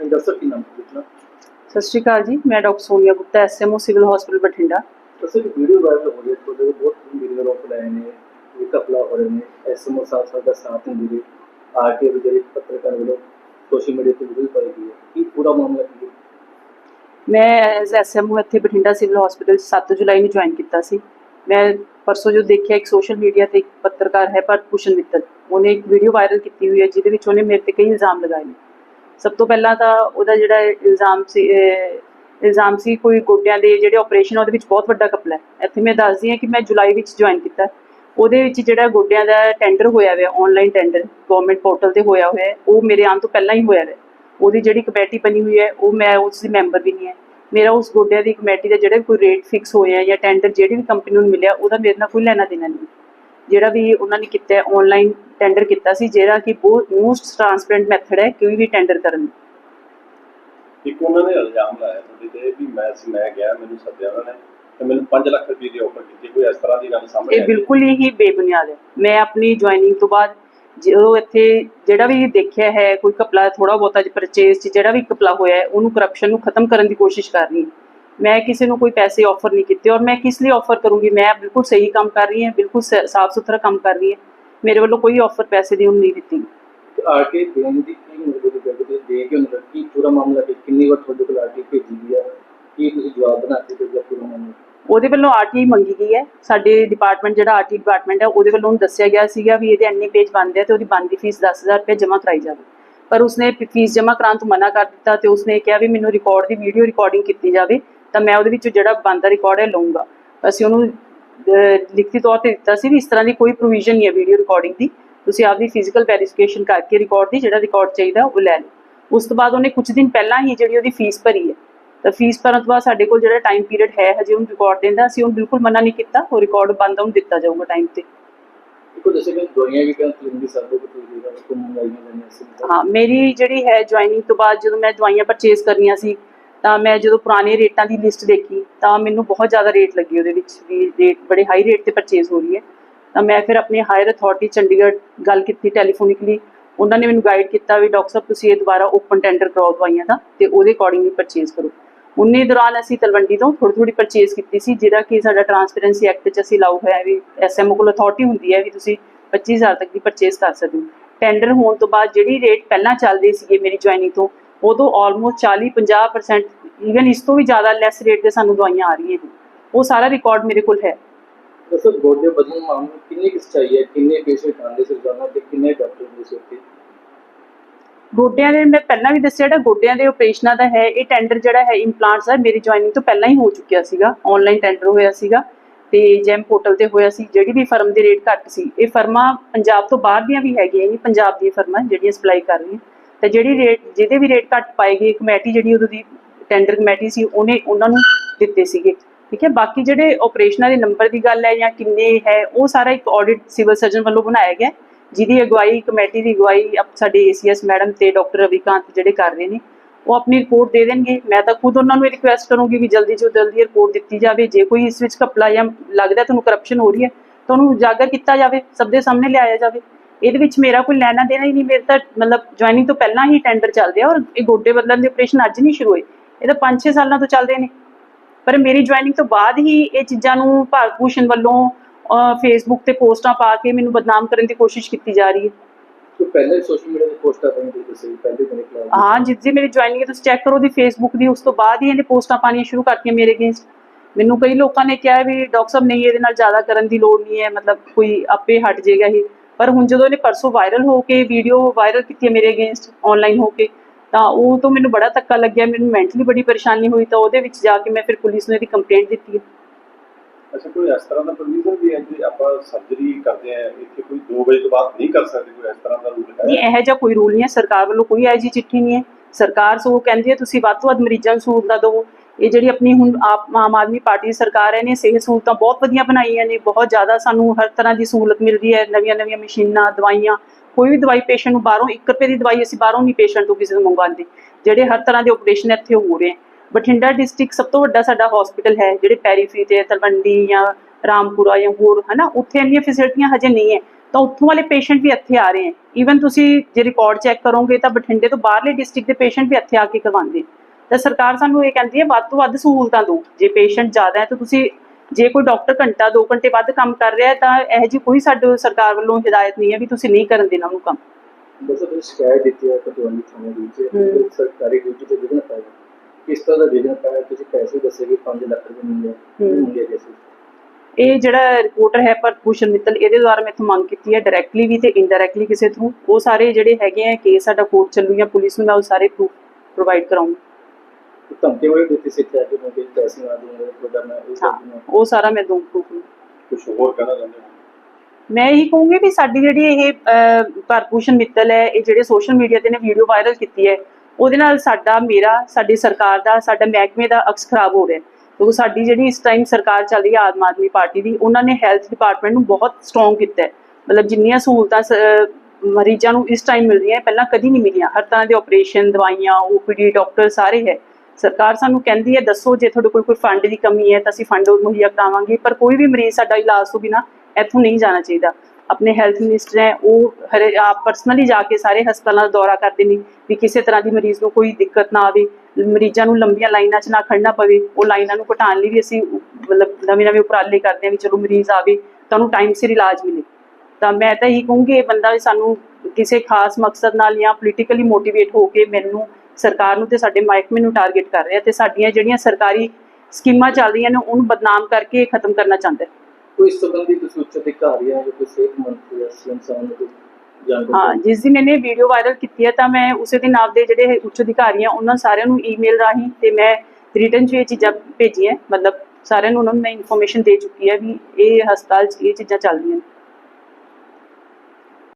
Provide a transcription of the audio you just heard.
ਦੱਸੋ ਕੀ ਨਾਮ ਹੈ ਆਪਣਾ ਸਤਿ ਸ਼੍ਰੀ ਅਕਾਲ ਜੀ ਮੈਂ doctor Sonia Gupta SMO civil hospital Bathinda. ਦੱਸੋ ਕਿ ਵੀਡੀਓ ਵਾਇਰਲ ਹੋ ਰਹੀ ਹੈ ਤੁਹਾਡੇ ਕੋਲ ਬਹੁਤ ਵੀਡੀਓ ਰੋਕ ਲਏ ਨੇ ਇਹ ਕਪਲਾ ਹੋ ਰਹੇ ਨੇ ਐਸਐਮਓ ਸਾਹਿਬ ਸਾਹਿਬ ਦਾ ਸਾਥ ਹੁੰਦੀ ਹੈ ਆਰਟੀ ਵਜੇ ਪੱਤਰਕਾਰ ਵੱਲੋਂ ਸੋਸ਼ਲ ਮੀਡੀਆ ਤੇ ਵੀਡੀਓ ਪਾਈ ਗਈ ਹੈ ਕੀ ਪੂਰਾ ਮਾਮਲਾ ਕੀ ਹੈ? ਮੈਂ ਐਜ਼ ਐਸਐਮਓ ਇੱਥੇ ਬਠਿੰਡਾ ਸਿਵਲ ਹਸਪੀਟਲ 7 ਜੁਲਾਈ ਨੂੰ ਜੁਆਇਨ ਕੀਤਾ ਸੀ। ਮੈਂ ਪਰਸੋਂ ਜੋ ਦੇਖਿਆ ਇੱਕ ਸੋਸ਼ਲ ਮੀਡੀਆ ਤੇ ਇੱਕ ਪੱਤਰਕਾਰ ਹੈ ਪਰ ਭੂਸ਼ਣ ਮਿੱਤਲ। ਉਹਨੇ ਇੱਕ ਵੀਡੀਓ ਵਾਇਰਲ ਕੀਤੀ ਹੋਈ ਹੈ ਜਿਹਦੇ ਵਿੱਚ ਉਹਨੇ ਮੇਰੇ ਤੇ ਕਈ ਇਲਜ਼ਾਮ ਲਗਾਏ ਨੇ। ਸਭ ਤੋਂ ਪਹਿਲਾਂ ਤਾਂ ਉਹਦਾ ਜਿਹੜਾ ਇਲਜ਼ਾਮ ਸੀ ਇਲਜ਼ਾਮ ਸੀ ਕੋਈ ਗੋਡਿਆਂ ਦੇ ਜਿਹੜੇ ਆਪਰੇਸ਼ਨ ਉਹਦੇ ਵਿੱਚ ਬਹੁਤ ਵੱਡਾ ਕਪਲਾ ਹੈ। ਇੱਥੇ ਮੈਂ ਦੱਸਦੀ ਹਾਂ ਕਿ ਮੈਂ ਜੁਲਾਈ ਵਿੱਚ ਜੁਆਇਨ ਕੀਤਾ। ਉਹਦੇ ਵਿੱਚ ਜਿਹੜਾ ਗੋਡਿਆਂ ਦਾ ਟੈਂਡਰ ਹੋਇਆ ਹੋਇਆ ਆਨਲਾਈਨ ਟੈਂਡਰ ਗਵਰਨਮੈਂਟ ਪੋਰਟਲ ਤੇ ਹੋਇਆ ਹੋਇਆ ਉਹ ਮੇਰੇ ਆਉਣ ਤੋਂ ਪਹਿਲਾਂ ਹੀ ਹੋਇਆ ਹੈ ਉਹਦੀ ਜਿਹੜੀ ਕਮੇਟੀ ਬਣੀ ਹੋਈ ਹੈ, ਉਹ ਮੈਂ ਉਸ ਦੀ ਮੈਂਬਰ ਵੀ ਨਹੀਂ ਹੈ। ਮੇਰਾ ਉਸ ਗੋਡਿਆਂ ਦੀ ਕਮੇਟੀ ਦਾ ਜਿਹੜਾ ਕੋਈ ਰੇਟ ਫਿਕਸ ਹੋਇਆ ਜਾਂ ਟੈਂਡਰ ਜਿਹੜੀ ਵੀ ਕੰਪਨੀ ਨੂੰ ਮਿਲਿਆ, ਉਹਦਾ ਮੇਰੇ ਨਾਲ ਕੋਈ ਲੈਣਾ ਦੇਣਾ ਨਹੀਂ। ਜਿਹੜਾ ਵੀ ਉਹਨਾਂ ਨੇ ਕੀਤਾ ਹੈ ਆਨਲਾਈਨ ਟੈਂਡਰ ਕੀਤਾ ਸੀ ਜਿਹੜਾ ਕਿ ਬਹੁਤ ਮੋਸਟ ਟ੍ਰਾਂਸਪੇਰੈਂਟ ਮੈਥਡ ਹੈ ਕੋਈ ਵੀ ਟੈਂਡਰ ਕਰਨ ਦਾ। ਇੱਕ ਉਹਨਾਂ ਨੇ ਇਲਜ਼ਾਮ ਲਾਇਆ ਤੁਹਾਡੇ ਤੇ ਵੀ ਮੈਂ ਸੀ ਮੈਂ ਗਿਆ ਮੈਨੂੰ ਸੱਦਿਆ ਉਹਨਾਂ ਨੇ ਤੇ ਮੈਨੂੰ 5 ਲੱਖ ਰੁਪਏ ਦੀ ਆਫਰ ਕੀਤੀ ਕੋਈ ਇਸ ਤਰ੍ਹਾਂ ਦੀ ਗੱਲ ਸਾਹਮਣੇ ਇਹ? ਬਿਲਕੁਲ ਹੀ ਬੇਬੁਨਿਆਦ ਹੈ। ਮੈਂ ਆਪਣੀ ਜੁਆਇਨਿੰਗ ਤੋਂ ਬਾਅਦ ਜਦੋਂ ਇੱਥੇ ਜਿਹੜਾ ਵੀ ਦੇਖਿਆ ਹੈ ਕੋਈ ਕਪਲਾ ਥੋੜਾ ਬਹੁਤਾ ਪਰਚੇਸ ਚ ਜਿਹੜਾ ਵੀ ਕਪਲਾ ਹੋਇਆ ਹੈ ਉਹਨੂੰ ਕਰਪਸ਼ਨ ਨੂੰ ਖਤਮ ਕਰਨ ਦੀ ਕੋਸ਼ਿਸ਼ ਕਰ ਰਹੀ ਹਾਂ। ਮੈਂ ਕਿਸੇ ਨੂੰ ਕੋਈ ਪੈਸੇ ਆਫਰ ਨਹੀਂ ਕੀਤੇ ਔਰ ਮੈਂ ਕਿਸ ਲਈ ਆਫਰ ਕਰੂੰਗੀ? ਮੈਂ ਬਿਲਕੁਲ ਸਹੀ ਕੰਮ ਕਰ ਰਹੀ ਹਾਂ ਬਿਲਕੁਲ ਸਾਫ਼ ਸੁਥਰਾ ਕੰਮ ਕਰ ਰਹੀ ਹਾਂ। ਮੇਰੇ ਵੱਲੋਂ ਕੋਈ ਆਫਰ ਪੈਸੇ ਦੀ ਉਹਨੂੰ ਨਹੀਂ ਦਿੱਤੀ। ਆਰਟੀ ਦੇਣ ਦੀ ਕੀ ਮਤਲਬ ਹੈ? ਕਿ ਦੇ ਕੇ ਉਹਨਾਂ ਕੀ ਪੂਰਾ ਮਾਮਲਾ ਕਿ ਕਿੰਨੀ ਵਾਰ ਤੁਹਾਡੇ ਕੋਲ ਆਰਟੀ ਭੇਜੀ ਗਈ ਹੈ? ਕੀ ਤੁਸੀਂ ਜਵਾਬ ਬਣਾ ਕੇ ਤੇ ਪੂਰਾ ਮਾਮਲਾ ਉਹਦੇ ਵੱਲੋਂ ਆਰਟੀ ਮੰਗੀ ਗਈ ਹੈ। ਸਾਡੇ ਡਿਪਾਰਟਮੈਂਟ ਜਿਹੜਾ ਆਰਟੀ ਡਿਪਾਰਟਮੈਂਟ ਹੈ ਉਹਦੇ ਵੱਲੋਂ ਦੱਸਿਆ ਗਿਆ ਸੀਗਾ ਵੀ ਇਹਦੇ ਇੰਨੇ ਪੇਜ ਬਣਦੇ ਆ ਤੇ ਉਹਦੀ ਬਣਦੀ ਫੀਸ 10000 ਰੁਪਏ ਜਮ੍ਹਾਂ ਕਰਾਈ ਜਾਵੇ। ਪਰ ਉਸਨੇ ਫੀਸ ਜਮ੍ਹਾਂ ਕਰਾਉਣ ਤੋਂ ਮਨਾ ਕਰ ਦਿੱਤਾ ਤੇ ਉਸਨੇ ਕਿਹਾ ਵੀ ਮੈਨੂੰ ਰਿਕਾਰਡ ਦੀ ਵੀਡੀਓ ਰਿਕਾਰਡਿੰਗ ਕੀਤੀ ਜਾਵੇ। ਤਾਂ ਮੈਂ ਉਹਦੇ ਵਿੱਚ ਜਿਹੜਾ ਬਣਦਾ ਰਿਕਾਰਡ ਹੈ ਲਵਾਂਗਾ ਅਸੀਂ ਉਹਨੂੰ ਲਿਖਤੀ ਤੌਰ ਤੇ ਦਿੱਤਾ ਸੀ ਵੀ ਇਸ ਤਰ੍ਹਾਂ ਦੀ ਕੋਈ ਪ੍ਰੋਵੀਜ਼ਨ ਨਹੀਂ ਹੈ ਵੀਡੀਓ ਰਿਕਾਰਡਿੰਗ ਦੀ। ਤੁਸੀਂ ਆਪਦੀ ਫਿਜ਼ੀਕਲ ਵੈਰੀਫਿਕੇਸ਼ਨ ਕਰਕੇ ਰਿਕਾਰਡ ਦੀ ਜਿਹੜਾ ਰਿਕਾਰਡ ਚਾਹੀਦਾ ਉਹ ਲੈ ਲਓ। ਉਸ ਤੋਂ ਬਾਅਦ ਉਹਨੇ ਕੁਝ ਦਿਨ ਪਹਿਲਾਂ ਹੀ ਜਿਹੜੀ ਉਹਦੀ ਫੀਸ ਭਰੀ ਹੈ। ਤਾਂ ਫੀਸ ਭਰਨ ਤੋਂ ਬਾਅਦ ਸਾਡੇ ਕੋਲ ਜਿਹੜਾ ਟਾਈਮ ਪੀਰੀਅਡ ਹੈ ਹਜੇ ਉਹਨੂੰ ਰਿਕਾਰਡ ਦੇਣ ਅਸੀਂ ਉਹਨੂੰ ਬਿਲਕੁਲ ਮਨਾ ਨਹੀਂ ਕੀਤਾ। ਉਹ ਰਿਕਾਰਡ ਬੰਦ ਉਹਨੂੰ ਦਿੱਤਾ ਜਾਊਗਾ ਟਾਈਮ ਤੇ। ਹਾਂ ਮੇਰੀ ਜਿਹੜੀ ਹੈ ਜੁਆਇਨਿੰਗ ਤੋਂ ਬਾਅਦ ਜਦੋਂ ਮੈਂ ਦਵਾਈਆਂ ਪਰਚੇਸ ਕਰਨੀਆਂ ਸੀ ਤਾਂ ਮੈਂ ਜਦੋਂ ਪੁਰਾਣੇ ਰੇਟਾਂ ਦੀ ਲਿਸਟ ਦੇਖੀ ਤਾਂ ਮੈਨੂੰ ਬਹੁਤ ਜ਼ਿਆਦਾ ਰੇਟ ਲੱਗੀ ਉਹਦੇ ਵਿੱਚ ਵੀ ਰੇਟ ਬੜੇ ਹਾਈ ਰੇਟ ਤੇ ਪਰਚੇਸ ਹੋ ਰਹੀ ਹੈ। ਤਾਂ ਮੈਂ ਫਿਰ ਆਪਣੀ ਹਾਇਰ ਅਥਾਰਟੀ ਚੰਡੀਗੜ੍ਹ ਗੱਲ ਕੀਤੀ ਟੈਲੀਫੋਨਿਕਲੀ ਉਹਨਾਂ ਨੇ ਮੈਨੂੰ ਗਾਈਡ ਕੀਤਾ ਵੀ ਡਾਕਟਰ ਸਾਹਿਬ ਤੁਸੀਂ ਇਹ ਦੁਬਾਰਾ ਓਪਨ ਟੈਂਡਰ ਕਰਾਓ ਦਵਾਈਆਂ ਦਾ ਤੇ ਉਹਦੇ ਅਕੋਰਡਿੰਗਲੀ ਪਰਚੇਸ ਕਰੋ। ਉਨੇ ਦੌਰਾਨ ਅਸੀਂ ਤਲਵੰਡੀ ਤੋਂ ਥੋੜੀ ਥੋੜੀ ਪਰਚੇਸ ਕੀਤੀ ਸੀ, ਜਿਹੜਾ ਕਿ ਸਾਡਾ ਟਰਾਂਸਪੇਰੈਂਸੀ ਐਕਟ 'ਚ ਅਸੀਂ ਲਾਉ ਹੋਇਆ ਹੈ ਵੀ ਐਸਐਮਓ ਕੋਲ ਅਥਾਰਟੀ ਹੁੰਦੀ ਹੈ ਵੀ ਤੁਸੀਂ 25000 ਤੱਕ ਦੀ ਪਰਚੇਸ ਕਰ ਸਕਦੇ ਹੋ। ਟੈਂਡਰ ਹੋਣ ਤੋਂ ਬਾਅਦ ਜਿਹੜੀ ਰੇਟ ਪਹਿਲਾਂ ਚੱਲਦੇ ਸੀਗੇ ਮੇਰੀ ਜੁਆਇਨਿੰਗ ਤੋਂ ਉਦੋਂ ਆਲਮੋਸਟ 40 50% ਈਵਨ ਇਸ ਤੋਂ ਵੀ ਜ਼ਿਆਦਾ ਲੈਸ ਰੇਟ ਤੇ ਸਾਨੂੰ ਦਵਾਈਆਂ ਆ ਰਹੀਆਂ ਨੇ ਉਹ ਸਾਰਾ ਰਿਕਾਰਡ ਮੇਰੇ ਕੋਲ ਹੈ। ਦੱਸੋ ਗੋਡੇ ਬਦਲਣ ਮਾਮਲੇ ਕਿੰਨੀ ਕਿਸ ਚਾਹੀਏ ਕਿੰਨੇ ਪੇਸ਼ੈਂਟ ਆਉਂਦੇ ਸੀ ਰੋਜ਼ਾਨਾ ਤੇ ਕਿੰਨੇ ਡਾਕਟਰ ਹੁੰਦੇ ਸੀ ਉੱਥੇ? ਗੋਡਿਆਂ ਦੇ ਮੈਂ ਪਹਿਲਾਂ ਵੀ ਦੱਸਿਆ ਜਿਹੜਾ ਗੋਡਿਆਂ ਦੇ ਆਪਰੇਸ਼ਨਾਂ ਦਾ ਹੈ ਇਹ ਟੈਂਡਰ ਜਿਹੜਾ ਹੈ ਇੰਪਲਾਂਟਸ ਦਾ ਮੇਰੀ ਜੁਆਇਨਿੰਗ ਤੋਂ ਪਹਿਲਾਂ ਹੀ ਹੋ ਚੁੱਕਿਆ ਸੀਗਾ। ਆਨਲਾਈਨ ਟੈਂਡਰ ਹੋਇਆ ਸੀਗਾ ਤੇ ਜੈਮ ਪੋਰਟਲ ਤੇ ਹੋਇਆ ਸੀ। ਜਿਹੜੀ ਵੀ ਫਰਮ ਦੇ ਰੇਟ ਘੱਟ ਸੀ ਇਹ ਫਰਮਾਂ ਪੰਜਾਬ ਤੋਂ ਬਾਹਰ ਦੀਆਂ ਵੀ ਹੈਗੀਆਂ ਇਹ ਪੰਜਾਬ ਦੀਆਂ ਫਰਮਾਂ ਜਿਹੜੀਆਂ ਸਪਲਾਈ ਕਰ ਰਹੀਆਂ। ਤੇ ਜਿਹੜੀ ਰੇਟ ਜਿਹਦੇ ਵੀ ਰੇਟ ਘੱਟ ਪਾਏ ਕਮੇਟੀ ਜਿਹੜੀ ਉਦੋਂ ਦੀ ਟੈਂਡਰ ਕਮੇਟੀ ਸੀ, ਉਹਨੇ ਉਹਨਾਂ ਨੂੰ ਦਿੱਤੇ ਸੀਗੇ। ਠੀਕ ਹੈ? ਬਾਕੀ ਜਿਹੜੇ ਆਪਰੇਸ਼ਨਾਂ ਦੇ ਨੰਬਰ ਦੀ ਗੱਲ ਹੈ ਜਾਂ ਕਿੰਨੇ ਹੈ, ਉਹ ਸਾਰਾ ਇੱਕ ਆਡਿਟ ਸਿਵਲ ਸਰਜਨ ਵੱਲੋਂ ਬਣਾਇਆ ਗਿਆ। ਜਿਹਦੀ ਅਗਵਾਈ ਕਮੇਟੀ ਦੀ ਅਗਵਾਈ ਸਾਡੇ ਏਸੀਐਸ ਮੈਡਮ ਤੇ ਡਾਕਟਰ ਰਵੀਕਾਂਤ ਜਿਹੜੇ ਕਰ ਰਹੇ ਨੇ, ਉਹ ਆਪਣੀ ਰਿਪੋਰਟ ਦੇ ਦੇਣਗੇ। ਮੈਂ ਤਾਂ ਖੁਦ ਉਹਨਾਂ ਨੂੰ ਰਿਕੁਐਸਟ ਕਰੂੰਗੀ ਵੀ ਜਲਦੀ ਤੋਂ ਜਲਦੀ ਰਿਪੋਰਟ ਦਿੱਤੀ ਜਾਵੇ। ਜੇ ਕੋਈ ਇਸ ਵਿੱਚ ਘਪਲਾ ਜਾਂ ਲੱਗਦਾ ਤੁਹਾਨੂੰ ਕਰਪਸ਼ਨ ਹੋ ਰਹੀ ਹੈ, ਤਾਂ ਉਹਨੂੰ ਉਜਾਗਰ ਕੀਤਾ ਜਾਵੇ, ਸਭ ਦੇ ਸਾਹਮਣੇ ਲਿਆਇਆ ਜਾਵੇ। ਇਹਦੇ ਵਿੱਚ ਮੇਰਾ ਕੋਈ ਲੈਣਾ ਦੇਣਾ ਹੀ ਨਹੀਂ ਮੇਰੇ ਤਾਂ ਮਤਲਬ ਜੁਆਇਨਿੰਗ ਤੋਂ ਪਹਿਲਾਂ ਹੀ ਟੈਂਡਰ ਚੱਲਦੇ ਆ ਔਰ ਇਹ ਗੋਡੇ ਬਦਲਣ ਦੇ ਆਪਰੇਸ਼ਨ ਅੱਜ ਨਹੀਂ ਸ਼ੁਰੂ ਹੋਏ ਇਹ ਤਾਂ 5-6 ਸਾਲਾਂ ਤੋਂ ਚੱਲਦੇ ਨੇ। ਪਰ ਮੇਰੀ ਜੁਆਇਨਿੰਗ ਤੋਂ ਬਾਅਦ ਹੀ ਇਹ ਚੀਜ਼ਾਂ ਨੂੰ ਭਾਰਤ ਵੱਲੋਂ ਫੇਸਬੁੱਕ ਤੇ ਪੋਸਟਾਂ ਪਾ ਕੇ ਮੈਨੂੰ ਬਦਨਾਮ ਕਰਨ ਦੀ ਕੋਸ਼ਿਸ਼ ਕੀਤੀ ਜਾ ਰਹੀ ਹੈ। ਪਹਿਲੇ ਸੋਸ਼ਲ ਮੀਡੀਆ ਤੇ ਪੋਸਟਾਂ ਪਾਉਂਦੇ ਤੁਸੀਂ ਪਹਿਲੇ ਤੋਂ ਨਿਕਲ ਹਾਂ ਜਿੱਦ ਜੀ ਮੇਰੀ ਜੁਆਇਨਿੰਗ ਹੈ ਤੁਸੀਂ ਕਰੋ ਦੀ ਮੈਨੂੰ ਕਈ ਲੋਕਾਂ ਨੇ ਕਿਹਾ ਵੀ ਡਾਕਟਰ ਸਾਹਿਬ ਨਹੀਂ ਇਹਦੇ ਨਾਲ ਜ਼ਿਆਦਾ ਕਰਨ ਦੀ ਲੋੜ ਨਹੀਂ ਹੈ ਮਤਲਬ ਕੋਈ ਆਪੇ ਹਟ ਜਾਏਗਾ ਹੀ ਪਰ ਹੁਣ ਜਦੋਂ ਇਹਨੇ ਪਰਸੋਂ ਵਾਇਰਲ ਹੋ ਕੇ ਵੀਡੀਓ ਵਾਇਰਲ ਕੀਤੀ ਹੈ ਮੇਰੇ ਅਗੇਂਸਟ ਆਨਲਾਈਨ ਹੋ ਕੇ ਤਾਂ ਉਹ ਤੋਂ ਮੈਨੂੰ ਬੜਾ ਧੱਕਾ ਲੱਗਿਆ ਮੈਨੂੰ ਮੈਂਟਲੀ ਬੜੀ ਪਰੇਸ਼ਾਨੀ ਹੋਈ ਤਾਂ ਉਹਦੇ ਵਿੱਚ ਜਾ ਕੇ ਮੈਂ ਫਿਰ ਪੁਲਿਸ ਨੂੰ ਇਹਦੀ ਕੰਪਲੇਂਟ ਦਿੱਤੀ। ਹੈ ਅੱਛਾ ਕੋਈ ਇਸ ਤਰ੍ਹਾਂ ਦਾ ਪ੍ਰੋਵੀਜ਼ਨ ਵੀ ਹੈ ਜੇ? ਆਪਾਂ ਸਰਜਰੀ ਕਰਦੇ ਆ ਇੱਥੇ ਕੋਈ 2 ਵਜੇ ਤੋਂ ਬਾਅਦ ਨਹੀਂ ਕਰ ਸਕਦੇ ਕੋਈ ਇਸ ਤਰ੍ਹਾਂ ਦਾ ਰੂਲ ਨਹੀਂ ਹੈ ਇਹੋ ਜਿਹਾ ਕੋਈ ਰੂਲ ਨਹੀਂ ਹੈ ਸਰਕਾਰ ਵੱਲੋਂ ਕੋਈ ਜਿਹੀ ਚਿੱਠੀ ਨਹੀਂ ਹੈ। ਸਰਕਾਰ ਸੋ ਕਹਿੰਦੀ ਹੈ ਤੁਸੀਂ ਵੱਧ ਤੋਂ ਵੱਧ ਮਰੀਜ਼ਾਂ ਨੂੰ ਸਹੂਲਤਾਂ ਦਿਓ। ਇਹ ਜਿਹੜੀ ਆਪਣੀ ਹੁਣ ਆਮ ਆਦਮੀ ਪਾਰਟੀ ਦੀ ਸਰਕਾਰ ਹੈ ਨੇ ਸਿਹਤ ਸਹੂਲਤਾਂ ਬਹੁਤ ਵਧੀਆ ਬਣਾਈਆਂ ਨੇ, ਬਹੁਤ ਜ਼ਿਆਦਾ ਸਾਨੂੰ ਹਰ ਤਰ੍ਹਾਂ ਦੀ ਸਹੂਲਤ ਮਿਲਦੀ ਹੈ, ਨਵੀਆਂ ਨਵੀਆਂ ਮਸ਼ੀਨਾਂ, ਦਵਾਈਆਂ, ਕੋਈ ਵੀ ਦਵਾਈ ਪੇਸ਼ੈਂਟ ਨੂੰ ਬਾਹਰੋਂ 1 ਰੁਪਏ ਦੀ ਦਵਾਈ ਅਸੀਂ ਬਾਹਰੋਂ ਨਹੀਂ ਪੇਸ਼ੈਂਟ ਤੋਂ ਕਿਸੇ ਤੋਂ ਮੰਗਵਾਉਂਦੇ, ਜਿਹੜੇ ਹਰ ਤਰ੍ਹਾਂ ਦੇ ਆਪਰੇਸ਼ਨ ਇੱਥੇ ਹੋ ਰਹੇ ਬਠਿੰਡਾ ਡਿਸਟ੍ਰਿਕਟ ਸਭ ਤੋਂ ਵੱਡਾ ਸਾਡਾ ਹਸਪੀਟਲ ਹੈ, ਜਿਹੜੇ ਪੈਰੀਫਰੀ ਤੇ ਤਲਵੰਡੀ ਜਾਂ ਰਾਮਪੁਰਾ ਜਾਂ ਹੋਰ, ਹਨਾ, ਉੱਥੇ ਇੰਨੀਆਂ ਫੈਸਿਲਿਟੀਆਂ ਹਜੇ ਨਹੀਂ ਹੈ। ਤਾਂ ਉੱਥੋਂ ਵਾਲੇ ਪੇਸ਼ੈਂਟ ਵੀ ਇੱਥੇ ਆ ਰਹੇ ਹੈ। ਈਵਨ ਤੁਸੀਂ ਜੇ ਰਿਕਾਰਡ ਚੈੱਕ ਕਰੋਗੇ ਤਾਂ ਬਠਿੰਡੇ ਤੋਂ ਬਾਹਰਲੇ ਡਿਸਟ੍ਰਿਕਟ ਦੇ ਪੇਸ਼ੈਂਟ ਵੀ ਇੱਥੇ ਆ ਕੇ ਕਰਵਾਉਂਦੇ। ਤਾਂ ਸਰਕਾਰ ਸਾਨੂੰ ਇਹ ਕਹਿੰਦੀ ਹੈ ਵੱਧ ਤੋਂ ਵੱਧ ਸਹੂਲਤਾਂ ਦਿਓ। ਜੇ ਪੇਸ਼ੈਂਟ ਜ਼ਿਆਦਾ ਹੈ ਤਾਂ ਤੁਸੀਂ ਜੇ ਕੋਈ ਡਾਕਟਰ ਘੰਟਾ 2 ਘੰਟੇ ਵੱਧ ਕੰਮ ਕਰ ਰਿਹਾ ਹੈ ਤਾਂ ਇਹ ਜੀ ਕੋਈ ਸਾਡੇ ਸਰਕਾਰ ਵੱਲੋਂ ਹਦਾਇਤ ਨਹੀਂ ਹੈ ਵੀ ਤੁਸੀਂ ਨਹੀਂ ਕਰਨ ਦੇਣਾ ਉਹਨੂੰ ਕੰਮ। ਬਸ ਉਹ ਸ਼ਿਕਾਇਤ ਦਿੱਤੀ ਹੈ ਪਟਵਾਰੀ ਥਾਣੇ ਦੀ ਹੂੰ। ਵਿੱਚ ਸਰਕਾਰੀ ਡਿਊਟੀ ਤੇ ਵਿਘਨ ਪਾਇਆ ਕਿਸ ਤਰ੍ਹਾਂ ਦਾ ਵਿਘਨ ਪਾਇਆ ਤੁਸੀਂ ਪੈਸੇ ਦੱਸੇ ਕਿ 5 ਲੱਖ ਰੁਪਏ ਮਿਲੇ ਹੂੰ। ਮਿਲੇ ਜੈਸੇ ਇਹ ਜਿਹੜਾ ਰਿਪੋਰਟਰ ਹੈ ਭੂਸ਼ਣ ਮਿੱਤਲ ਇਹਦੇ ਦੁਆਰਾ ਮੈਥੋਂ ਮੰਗ ਕੀਤੀ ਹੈ ਡਾਇਰੈਕਟਲੀ ਵੀ ਤੇ ਇਨਡਾਇਰੈਕਟਲੀ ਕਿਸੇ ਥਰੂ ਉਹ ਸਾਰੇ ਜਿਹੜੇ ਹੈਗੇ ਆ ਕੇਸ ਸਾਡਾ ਕੋਰਟ ਚੱਲੂ ਜਾਂ ਪੁਲਿਸ ਨੂੰ ਮੈਂ ਉਹ ਸਾਰੇ ਪ੍ਰੂਫ ਪ੍ਰੋਵਾਈਡ ਕਰਾਉਂਗੀ ਧਮਕੀ ਵਾਲੇ ਦਿੱਤੀ ਸੀ ਕਿ ਕਿ ਮੈਂ ਪੈਸੇ ਨਾ ਦੂੰਗਾ ਤੁਹਾਡਾ ਮੈਂ ਇਹ ਹਾਂ ਕਰ ਦੂੰਗਾ ਉਹ ਸਾਰਾ ਮੈਂ ਦੂੰ ਪ੍ਰੂਫ ਕੁਝ ਹੋਰ ਕਹਿਣਾ ਚਾਹੁੰਦੇ ਹੋ? ਮੈਂ ਇਹੀ ਕਹੂੰਗੀ ਵੀ ਸਾਡੀ ਜਿਹੜੀ ਇਹ ਅਹ, ਭਰਭੂਸ਼ਣ ਮਿੱਤਲ ਹੈ ਇਹ ਜਿਹੜੇ ਸੋਸ਼ਲ ਮੀਡੀਆ ਤੇ ਨੇ ਵੀਡੀਓ ਵਾਇਰਲ ਕੀਤੀ ਹੈ ਉਹਦੇ ਨਾਲ ਸਾਡਾ ਮੇਰਾ ਸਾਡੀ ਸਰਕਾਰ ਦਾ ਸਾਡਾ ਮਹਿਕਮੇ ਦਾ ਅਕਸ ਖਰਾਬ ਹੋ ਰਿਹਾ ਹੈ। ਕਿਉਂਕਿ ਸਾਡੀ ਜਿਹੜੀ ਇਸ ਟਾਈਮ ਸਰਕਾਰ ਚੱਲ ਰਹੀ ਹੈ ਆਮ ਆਦਮੀ ਪਾਰਟੀ ਦੀ ਉਹਨਾਂ ਨੇ ਹੈਲਥ ਡਿਪਾਰਟਮੈਂਟ ਨੂੰ ਬਹੁਤ ਸਟਰੋਂਗ ਕੀਤਾ ਹੈ। ਮਤਲਬ ਜਿੰਨੀਆਂ ਸਹੂਲਤਾਂ ਸ- ਮਰੀਜ਼ਾਂ ਨੂੰ ਇਸ ਟਾਈਮ ਮਿਲ ਰਹੀਆਂ ਪਹਿਲਾਂ ਕਦੀ ਨਹੀਂ ਮਿਲੀਆਂ। ਹਰ ਤਰ੍ਹਾਂ ਦੇ ਆਪਰੇਸ਼ਨ ਦਵਾਈਆਂ ਓਪੀਡੀ ਡਾਕਟਰ ਸਾਰੇ ਹੈ। ਸਰਕਾਰ ਸਾਨੂੰ ਕਹਿੰਦੀ ਹੈ, ਦੱਸੋ ਜੇ ਤੁਹਾਡੇ ਕੋਲ ਕੋਈ ਫੰਡ ਦੀ ਕਮੀ ਹੈ ਤਾਂ ਅਸੀਂ ਫੰਡ ਮੁਹੱਈਆ ਕਰਾਵਾਂਗੇ। ਪਰ ਕੋਈ ਵੀ ਮਰੀਜ਼ ਸਾਡਾ ਇਲਾਜ ਤੋਂ ਬਿਨਾ ਇੱਥੋਂ ਨਹੀਂ ਜਾਣਾ ਚਾਹੀਦਾ। ਆਪਣੇ ਹੈਲਥ ਮਿਨਿਸਟਰ ਹੈ, ਉਹ ਹਰੇ ਆਪ ਪਰਸਨਲੀ ਜਾ ਕੇ ਸਾਰੇ ਹਸਪਤਾਲਾਂ ਦਾ ਦੌਰਾ ਕਰਦੇ ਨੇ ਵੀ ਕਿਸੇ ਤਰ੍ਹਾਂ ਦੀ ਮਰੀਜ਼ ਨੂੰ ਕੋਈ ਦਿੱਕਤ ਨਾ ਆਵੇ, ਮਰੀਜ਼ਾਂ ਨੂੰ ਲੰਬੀਆਂ ਲਾਈਨਾਂ 'ਚ ਨਾ ਖੜਨਾ ਪਵੇ, ਉਹ ਲਾਈਨਾਂ ਨੂੰ ਘਟਾਉਣ ਲਈ ਵੀ ਅਸੀਂ ਮਤਲਬ ਨਵੇਂ ਨਵੇਂ ਉਪਰਾਲੇ ਕਰਦੇ ਹਾਂ ਵੀ ਚਲੋ ਮਰੀਜ਼ ਆਵੇ ਤੁਹਾਨੂੰ ਟਾਈਮ ਸਿਰ ਇਲਾਜ ਮਿਲੇ। ਤਾਂ ਮੈਂ ਤਾਂ ਇਹੀ ਕਹੂੰਗੀ, ਇਹ ਬੰਦਾ ਵੀ ਸਾਨੂੰ ਕਿਸੇ ਖਾਸ ਮਕਸਦ ਨਾਲ ਜਾਂ ਪੋਲੀਟੀਕਲੀ ਮੋਟੀਵੇਟ ਹੋ ਕੇ ਮੈਨੂੰ ਸਰਕਾਰ ਨੂੰ ਤੇ ਸਾਡੇ ਮਹਿਕਮੇ ਨੂੰ ਟਾਰਗੇਟ ਕਰ ਰਿਹਾ ਤੇ ਸਾਡੀਆਂ ਜਿਹੜੀਆਂ ਸਰਕਾਰੀ ਸਕੀਮਾਂ ਚੱਲ ਰਹੀਆਂ ਨੇ ਉਹਨੂੰ ਬਦਨਾਮ ਕਰਕੇ ਖਤਮ ਕਰਨਾ ਚਾਹੁੰਦਾ। ਹੈ ਕੋਈ ਇਸ ਸੰਬੰਧੀ ਤੁਸੀਂ ਉੱਚ ਅਧਿਕਾਰੀਆਂ ਜਾਂ ਕੋਈ ਸਿਹਤ ਮੰਤਰੀ ਜਾਂ ਸੀਐਮ ਸਾਹਿਬ ਨੂੰ ਕੋਈ ਜਾਣਕਾਰੀ ਹਾਂ ਜਿਸ ਦਿਨ ਇਹਨੇ ਵੀਡੀਓ ਵਾਇਰਲ ਕੀਤੀ ਹੈ ਤਾਂ ਮੈਂ ਉਸੇ ਦਿਨ ਆਪਦੇ ਜਿਹੜੇ ਉੱਚ ਅਧਿਕਾਰੀ ਆ ਉਹਨਾਂ ਸਾਰਿਆਂ ਨੂੰ ਈਮੇਲ ਰਾਹੀਂ ਤੇ ਮੈਂ ਰਿਟਰਨ 'ਚ ਇਹ ਚੀਜ਼ਾਂ ਭੇਜੀਆਂ ਮਤਲਬ ਸਾਰਿਆਂ ਨੂੰ ਉਹਨਾਂ ਨੂੰ ਮੈਂ ਇਨਫੋਰਮੇਸ਼ਨ ਦੇ ਚੁੱਕੀ ਹੈ ਵੀ ਇਹ ਹਸਪਤਾਲ 'ਚ ਇਹ ਚੀਜ਼ਾਂ ਚੱਲਦੀਆਂ ਨੇ।